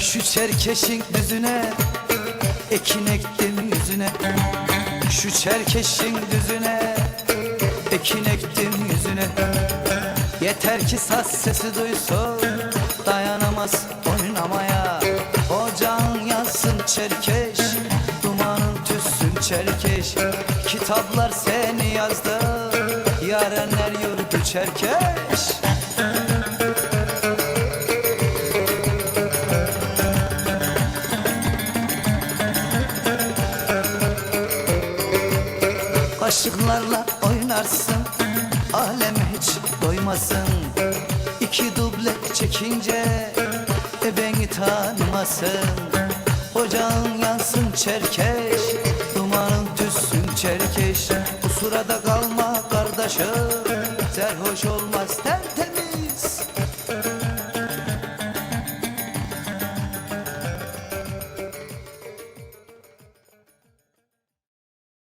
çerkeşin düzüne Ekin ektim yüzüne. Şu çerkeşin düzüne Ekin ektim yüzüne. Yeter ki saz sesi duysun Dayanamaz oynamaya. Ocağın yansın çerkeş Dumanın tüssün çerkeş. Kitaplar seni yazdı Yarenler yurdu çerkeş Kaşıklarla oynarsın Aleme hiç doymasın. İki duble çekince e beni tanımasın. Ocağın yansın çerkeş Dumanın tüssün çerkeş. Bu sırada kalma kardeşim Serhoş olmaz